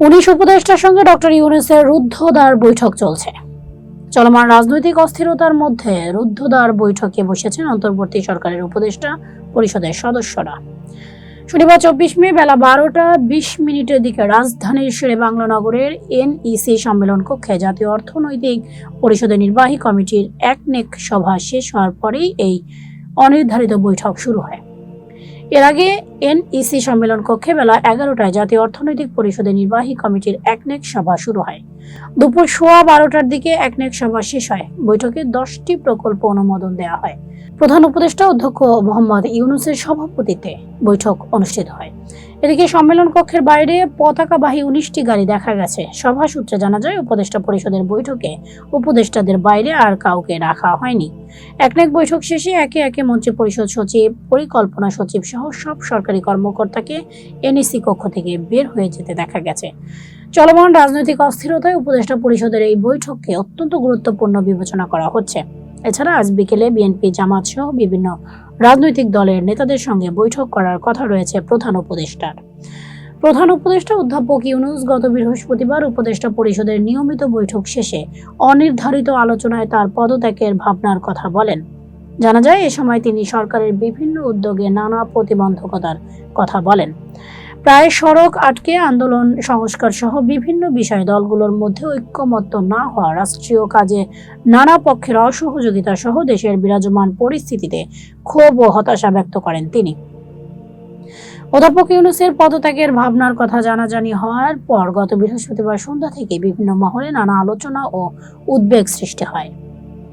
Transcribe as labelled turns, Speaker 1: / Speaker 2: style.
Speaker 1: উনিশ উপদেষ্টার সঙ্গে ডক্টর ইউনুসের রুদ্ধদ্বার বৈঠক চলছে। চলমান রাজনৈতিক অস্থিরতার মধ্যে রুদ্ধদ্বার বৈঠকে বসেছেন অন্তর্বর্তী সরকারের উপদেষ্টা পরিষদের সদস্যরা। শনিবার চব্বিশ মে বেলা বারোটা বিশ মিনিটের দিকে রাজধানীর শেরে বাংলা নগরের এনইসি সম্মেলন কক্ষে জাতীয় অর্থনৈতিক পরিষদের নির্বাহী কমিটির একনেক সভা শেষ হওয়ার পরেই এই অনির্ধারিত বৈঠক শুরু হয়। এর আগে এনইসি সম্মেলন কক্ষে বেলা এগারোটায় জাতীয় অর্থনৈতিক পরিষদের নির্বাহী কমিটির একনেক সভা শুরু হয়। দুপুর সোয়া বারোটার দিকে একনেক সভা শেষ হয়। বৈঠকে দশটি প্রকল্প অনুমোদন দেওয়া হয়। প্রধান উপদেষ্টা অধ্যক্ষ মোহাম্মদ ইউনুসের সভাপতিত্বে বৈঠক অনুষ্ঠিত হয়। এদিকে সম্মেলন কক্ষের বাইরে পতাকাবাহী উনিশটি গাড়ি দেখা গেছে। সভা সূত্রে জানা যায়, উপদেষ্টা পরিষদের বৈঠকে উপদেষ্টাদের বাইরে আর কাউকে রাখা হয়নি। একনেক বৈঠক শেষে একে একে মন্ত্রী পরিষদ সচিব, পরিকল্পনা সচিব সহ সব সরকারি কর্মকর্তাকে এনইসি কক্ষ থেকে বের হয়ে যেতে দেখা গেছে। চলমান রাজনৈতিক অস্থিরতায় উপদেষ্টা পরিষদের এই বৈঠককে অত্যন্ত গুরুত্বপূর্ণ বিবেচনা করা হচ্ছে। এছাড়া আজ বিকেলে বিএনপি জামাত সহ বিভিন্ন রাজনৈতিক দলের নেতাদের সঙ্গে বৈঠক করার কথা রয়েছে প্রধান উপদেষ্টার। প্রধান উপদেষ্টা অধ্যাপক ইউনুস গত বৃহস্পতিবার উপদেষ্টা পরিষদের নিয়মিত বৈঠক শেষে অনির্ধারিত আলোচনায় তার পদত্যাগের ভাবনার কথা বলেন। জানা যায়, এ সময় তিনি সরকারের বিভিন্ন উদ্যোগে নানা প্রতিবন্ধকতার কথা বলেন। প্রায় সড়ক আটকে আন্দোলন, সংস্কার সহ বিভিন্ন বিষয় দলগুলোর মধ্যে ঐক্যমত্য না হওয়া রাষ্ট্রীয় কাজে নানা পক্ষের অসহযোগিতা সহ দেশের বিরাজমান পরিস্থিতিতে ক্ষোভ ও হতাশা ব্যক্ত করেন তিনি। অধ্যাপক ইউনুসের পদত্যাগের ভাবনার কথা জানাজানি হওয়ার পর গত বৃহস্পতিবার সন্ধ্যা থেকে বিভিন্ন মহলে নানা আলোচনা ও উদ্বেগ সৃষ্টি হয়।